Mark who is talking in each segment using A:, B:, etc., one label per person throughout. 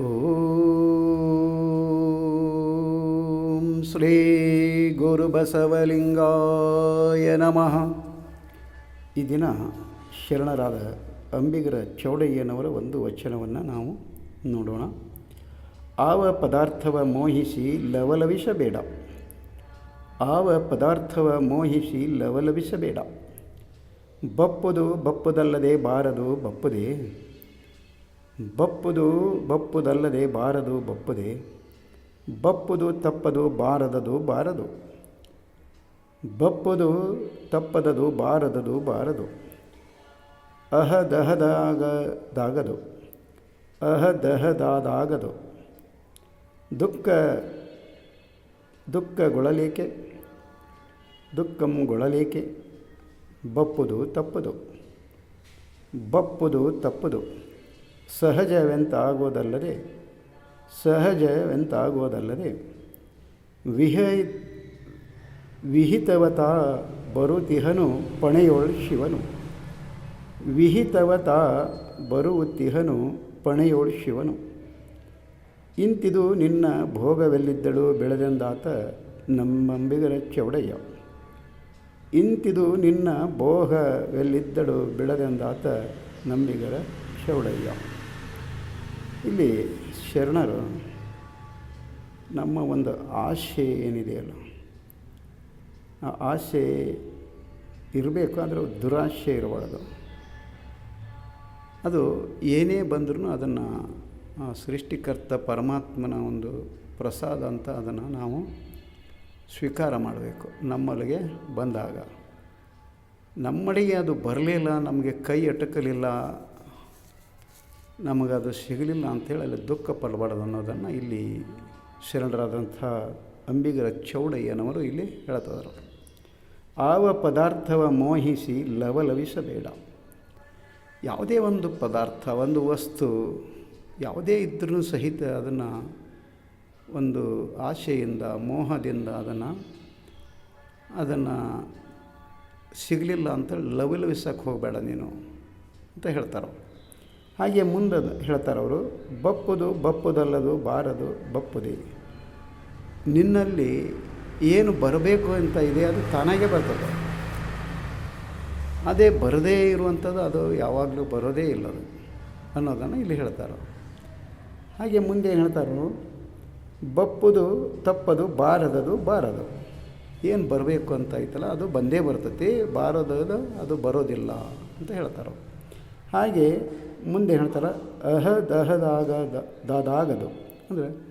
A: ಓಂ ಶ್ರೀ ಗುರುಬಸವಲಿಂಗಾಯ ನಮಃ ಈ ದಿನ ಶರಣರಾದ ಅಂಬಿಗರ ಚೌಡಯ್ಯನವರ ಒಂದು ವಚನವನ್ನು ನಾವು ನೋಡೋಣ. ಆವ ಪದಾರ್ಥವ ಮೋಹಿಸಿ ಲವಲವಿಸಬೇಡ ಆವ ಪದಾರ್ಥವ ಮೋಹಿಸಿ ಲವಲವಿಸಬೇಡ ಬಪ್ಪುದು ಬಪ್ಪುದಲ್ಲದೆ ಬಾರದು ಬಪ್ಪುದೇ ಬಪ್ಪುದು ಬಪ್ಪುದಲ್ಲದೆ ಬಾರದು ಬಪ್ಪುದೆ, ಬಪ್ಪುದು ತಪ್ಪದು ಬಾರದದು ಬಾರದು. ಬಪ್ಪುದು ತಪ್ಪದದು ಬಾರದದು ಬಾರದು. ಅಹದಹದಾಗದಾಗದು. ಅಹದಹದಾದಾಗದು. ದುಃಖ ದುಃಖಗೊಳಲೇಕೆ? ದುಃಖಂಗೊಳಲೇಕೆ? ಬಪ್ಪುದು ತಪ್ಪದು. ಬಪ್ಪುದು ತಪ್ಪದು. ಸಹಜವೆಂತಾಗುವುದಲ್ಲದೆ ಸಹಜವೆಂತಾಗೋದಲ್ಲದೆ ವಿಹ ವಿಹಿತವತ ಬರುತಿಹನು ಪಣೆಯೊಳ್ ಶಿವನು. ವಿಹಿತವತ ಬರುತಿಹನು ಪಣೆಯೊಳ್ ಶಿವನು. ಇಂತಿದು ನಿನ್ನ ಭೋಗವೆಲ್ಲಿದ್ದಳು ಬೆಳೆದೆಂದಾತ ನಮ್ಮಂಬಿಗರ ಚೌಡಯ್ಯ. ಇಂತಿದು ನಿನ್ನ ಭೋಗವೆಲ್ಲಿದ್ದಳು ಬೆಳೆದೆಂದಾತ ನಂಬಿಗರ ಚೌಡಯ್ಯ. ಇಲ್ಲಿ ಶರಣರು, ನಮ್ಮ ಒಂದು ಆಶೆ ಏನಿದೆಯಲ್ಲ, ಆ ಆಸೆ ಇರಬೇಕು ಆದರೆ ದುರಾಶೆ ಇರಬಾರ್ದು. ಅದು ಏನೇ ಬಂದರೂ ಅದನ್ನು ಸೃಷ್ಟಿಕರ್ತ ಪರಮಾತ್ಮನ ಒಂದು ಪ್ರಸಾದ ಅಂತ ಅದನ್ನು ನಾವು ಸ್ವೀಕಾರ ಮಾಡಬೇಕು. ನಮ್ಮಲ್ಲಿಗೆ ಬಂದಾಗ. ನಮ್ಮಡಿಗೆ ಅದು ಬರಲಿಲ್ಲ, ನಮಗೆ ಕೈ ಅಟಕಲಿಲ್ಲ ನಮಗದು ಸಿಗಲಿಲ್ಲ ಅಂಥೇಳಿ ಅಲ್ಲಿ ದುಃಖ ಪಡಬಾರ್ದು ಅನ್ನೋದನ್ನು ಇಲ್ಲಿ ಶರಣರಾದಂಥ ಅಂಬಿಗರ ಚೌಡಯ್ಯನವರು ಇಲ್ಲಿ ಹೇಳ್ತದರು ಆವ ಪದಾರ್ಥವ ಮೋಹಿಸಿ ಲವಲವಿಸಬೇಡ. ಯಾವುದೇ ಒಂದು ಪದಾರ್ಥ, ಒಂದು ವಸ್ತು, ಯಾವುದೇ ಇದ್ರೂ ಸಹಿತ ಅದನ್ನು ಒಂದು ಆಶೆಯಿಂದ ಮೋಹದಿಂದ ಅದನ್ನು ಅದನ್ನು ಸಿಗಲಿಲ್ಲ ಅಂತೇಳಿ ಲವಲವಿಸಕ್ಕೆ ಹೋಗಬೇಡ ನೀನು ಅಂತ ಹೇಳ್ತಾರೆ ಹಾಗೆ ಮುಂದೆ ಹೇಳ್ತಾರೆ ಬಪ್ಪುದು ಬಪ್ಪುದಲ್ಲದು ಬಾರದು ಬಪ್ಪುದೇ. ನಿನ್ನಲ್ಲಿ ಏನು ಬರಬೇಕು ಅಂತ ಇದೆ ಅದು ತಾನಾಗೆ ಬರ್ತದೆ. ಅದೇ ಬರದೇ ಇರುವಂಥದ್ದು ಅದು ಯಾವಾಗಲೂ ಬರೋದೇ ಇಲ್ಲ ಅದು ಅನ್ನೋದನ್ನು ಇಲ್ಲಿ ಹೇಳ್ತಾರೆ ಹಾಗೆ ಮುಂದೆ ಹೇಳ್ತಾರೆ ಬಪ್ಪುದು ತಪ್ಪದು ಬಾರದದು ಬಾರದು. ಏನು ಬರಬೇಕು ಅಂತ ಐತಲ್ಲ, ಅದು ಬಂದೇ ಬರ್ತೈತಿ ಬಾರದದು ಅದು ಬರೋದಿಲ್ಲ ಅಂತ ಹೇಳ್ತಾರೆ ಹಾಗೆ ಮುಂದೆ ಹೇಳ್ತಾರೆ ಅಹದಹದಾಗ ದಾದಾಗದು ಅಂದರೆ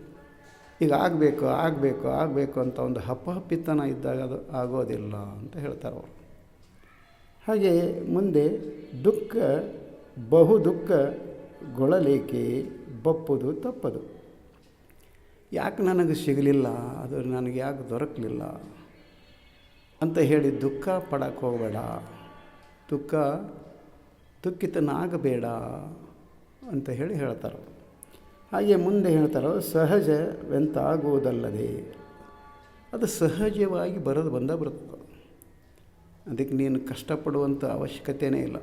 A: ಈಗ ಆಗಬೇಕು ಆಗಬೇಕು ಆಗಬೇಕು ಅಂತ ಒಂದು ಹಪ್ಪಹಪ್ಪಿತನ ಇದ್ದಾಗ ಅದು ಆಗೋದಿಲ್ಲ ಅಂತ ಹೇಳ್ತಾರೆ ಅವರು. ಹಾಗೆ ಮುಂದೆ ದುಃಖ, ಬಹು ದುಃಖ, ಗೊಳಲೇಕೆ, ಬಪ್ಪುದು, ತಪ್ಪದು. ಯಾಕೆ ನನಗೆ ಸಿಗಲಿಲ್ಲ? ಅದು ನನಗೆ ಯಾಕೆ ದೊರಕಲಿಲ್ಲ? ಅಂತ ಹೇಳಿ ದುಃಖ ಪಡಕ್ಕೆ ಹೋಗಬೇಡ. ದುಃಖ ದುಃಖಿತನಾಗಬೇಡ ಅಂತ ಹೇಳಿ ಹೇಳ್ತಾರೆ. ಹಾಗೆ ಮುಂದೆ ಹೇಳ್ತಾರೋ ಸಹಜವೆಂತಾಗುವುದಲ್ಲದೆ ಅದು ಸಹಜವಾಗಿ ಬರೋದು ಬಂದ ಬರ್ತದೆ ಅದಕ್ಕೆ ನೀನು ಕಷ್ಟಪಡುವಂಥ ಅವಶ್ಯಕತೆಯೇ ಇಲ್ಲ.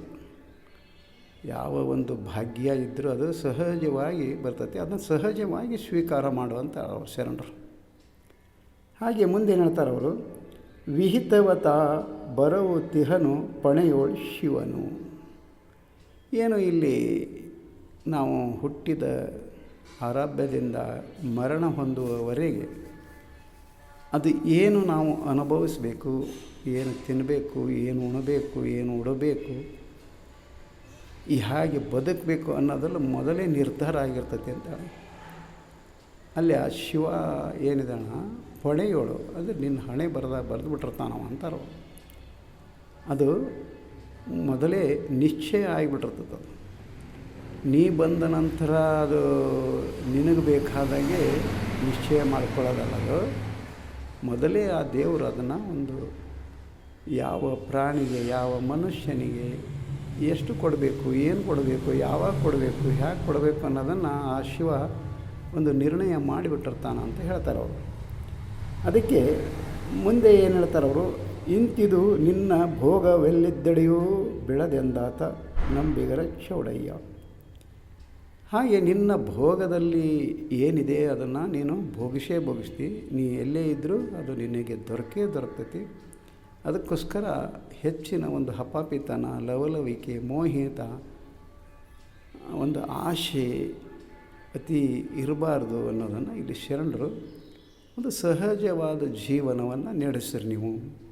A: ಯಾವ ಒಂದು ಭಾಗ್ಯ ಇದ್ದರೂ ಅದು ಸಹಜವಾಗಿ ಬರ್ತೈತೆ ಅದನ್ನು ಸಹಜವಾಗಿ ಸ್ವೀಕಾರ ಮಾಡುವಂಥ ಅವರು ಶರಣರು. ಹಾಗೆ ಮುಂದೆ ಹೇಳ್ತಾರೆ ಅವರು, ವಿಹಿತವತ ಬರವು ತಿಹನು ಪಣೆಯೋಳ್ ಶಿವನು. ಏನು ಇಲ್ಲಿ ನಾವು ಹುಟ್ಟಿದ ಆರಾಧ್ಯದಿಂದ ಮರಣ ಹೊಂದುವವರೆಗೆ ಅದು ಏನು ನಾವು ಅನುಭವಿಸಬೇಕು, ಏನು ತಿನ್ನಬೇಕು ಏನು ಉಣಬೇಕು, ಏನು ಉಡಬೇಕು, ಈ ಹಾಗೆ ಬದುಕಬೇಕು ಅನ್ನೋದೆಲ್ಲ ಮೊದಲೇ ನಿರ್ಧಾರ ಆಗಿರ್ತೈತೆ ಅಂತ ಅಲ್ಲಿ ಆ ಶಿವ ಏನಿದಣ ಹೊಣೆಯೋಳು, ಅದು ನಿನ್ನ ಹಣೆ ಬರೆದ ಬರೆದು ಬಿಟ್ಟಿರ್ತಾನವ ಅಂತಾರೋ ಅದು ಮೊದಲೇ ನಿಶ್ಚಯ ಆಗಿಬಿಟ್ಟಿರ್ತದೆ ನೀ ಬಂದ ನಂತರ ಅದು ನಿನಗೆ ಬೇಕಾದಾಗೆ ನಿಶ್ಚಯ ಮಾಡ್ಕೊಳ್ಳೋದಲ್ಲ ಅದು. ಮೊದಲೇ ಆ ದೇವರು ಅದನ್ನು ಒಂದು ಯಾವ ಪ್ರಾಣಿಗೆ, ಯಾವ ಮನುಷ್ಯನಿಗೆ ಎಷ್ಟು ಕೊಡಬೇಕು, ಏನು ಕೊಡಬೇಕು, ಯಾವಾಗ ಕೊಡಬೇಕು ಹೇಗೆ ಕೊಡಬೇಕು ಅನ್ನೋದನ್ನು ಆ ಶಿವ ಒಂದು ನಿರ್ಣಯ ಮಾಡಿಬಿಟ್ಟಿರ್ತಾನ ಅಂತ ಹೇಳ್ತಾರೆ ಅವರು. ಅದಕ್ಕೆ ಮುಂದೆ ಏನು ಹೇಳ್ತಾರೆ ಅವರು? ಇಂತಿದು ನಿನ್ನ ಭೋಗವೆಲ್ಲಿದ್ದಡೆಯೂ ಬೆಳೆದೆಂದಾತ ನಂಬಿಗರ ಚೌಡಯ್ಯ. ಹಾಗೆ ನಿನ್ನ ಭೋಗದಲ್ಲಿ ಏನಿದೆ ಅದನ್ನು ನೀನು ಭೋಗಿಸೇ ಭೋಗಿಸ್ತಿ. ನೀ ಎಲ್ಲೇ ಇದ್ದರೂ ಅದು ನಿನಗೆ ದೊರಕೇ ದೊರಕ್ತೈತಿ. ಅದಕ್ಕೋಸ್ಕರ ಹೆಚ್ಚಿನ ಒಂದು ಹಪಾಪಿತನ, ಲವಲವಿಕೆ, ಮೋಹಿತ, ಒಂದು ಆಶೆ ಅತಿ ಇರಬಾರ್ದು ಅನ್ನೋದನ್ನು ಇಲ್ಲಿ ಶರಣರು ಒಂದು ಸಹಜವಾದ ಜೀವನವನ್ನು ನಡೆಸಿರಿ ನೀವು.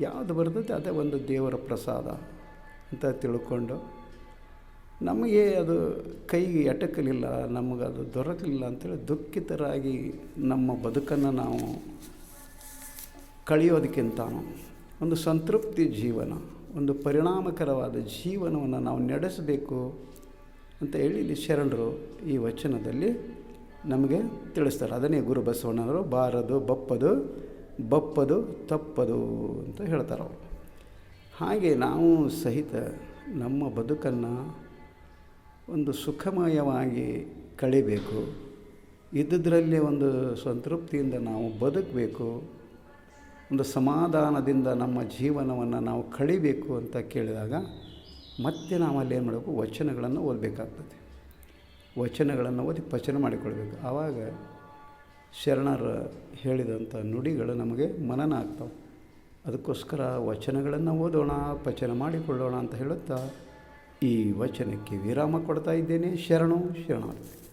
A: ಯಾವುದು ಬರ್ತದೆ ಅದೇ ಒಂದು ದೇವರ ಪ್ರಸಾದ ಅಂತ ತಿಳ್ಕೊಂಡು ನಮಗೆ ಅದು ಕೈಗೆ ಎಟಕಲಿಲ್ಲ ಅದು ದೊರಕಲಿಲ್ಲ ಅಂತೇಳಿ ದುಃಖಿತರಾಗಿ ನಮ್ಮ ಬದುಕನ್ನು ನಾವು ಕಳೆಯೋದಕ್ಕಿಂತ ಒಂದು ಸಂತೃಪ್ತಿ ಜೀವನ, ಒಂದು ಪರಿಣಾಮಕರವಾದ ಜೀವನವನ್ನು ನಾವು ನಡೆಸಬೇಕು ಅಂತ ಹೇಳಿ ಇಲ್ಲಿ ಶರಣರು ಈ ವಚನದಲ್ಲಿ ನಮಗೆ ತಿಳಿಸ್ತಾರೆ. ಅದನ್ನೇ ಗುರು ಬಸವಣ್ಣವರು ಬಾರದು, ಬಪ್ಪದು ಬಪ್ಪದು ತಪ್ಪದು ಅಂತ ಹೇಳ್ತಾರೆ ಅವರು. ಹಾಗೆ ನಾವು ಸಹಿತ ನಮ್ಮ ಬದುಕನ್ನು ಒಂದು ಸುಖಮಯವಾಗಿ ಕಳಿಬೇಕು. ಇದ್ದುದರಲ್ಲೇ ಒಂದು ಸಂತೃಪ್ತಿಯಿಂದ ನಾವು ಬದುಕಬೇಕು. ಒಂದು ಸಮಾಧಾನದಿಂದ ನಮ್ಮ ಜೀವನವನ್ನು ನಾವು ಕಳಿಬೇಕು ಅಂತ ಕೇಳಿದಾಗ ಮತ್ತೆ ನಾವು ಅಲ್ಲಿ ಏನು ಮಾಡಬೇಕು? ವಚನಗಳನ್ನು ಓದಬೇಕಾಗ್ತದೆ. ವಚನಗಳನ್ನು ಓದಿ ಪಚನ ಮಾಡಿಕೊಳ್ಬೇಕು. ಆವಾಗ ಶರಣರು ಹೇಳಿದಂಥ ನುಡಿಗಳು ನಮಗೆ ಮನನ ಆಗ್ತವೆ. ಅದಕ್ಕೋಸ್ಕರ ವಚನಗಳನ್ನು ಓದೋಣ, ಪಚನ ಮಾಡಿಕೊಳ್ಳೋಣ ಅಂತ ಹೇಳುತ್ತಾ ಈ ವಚನಕ್ಕೆ ವಿರಾಮ ಕೊಡ್ತಾ ಇದ್ದೇನೆ. ಶರಣು, ಶರಣಾರ್ಥಿ.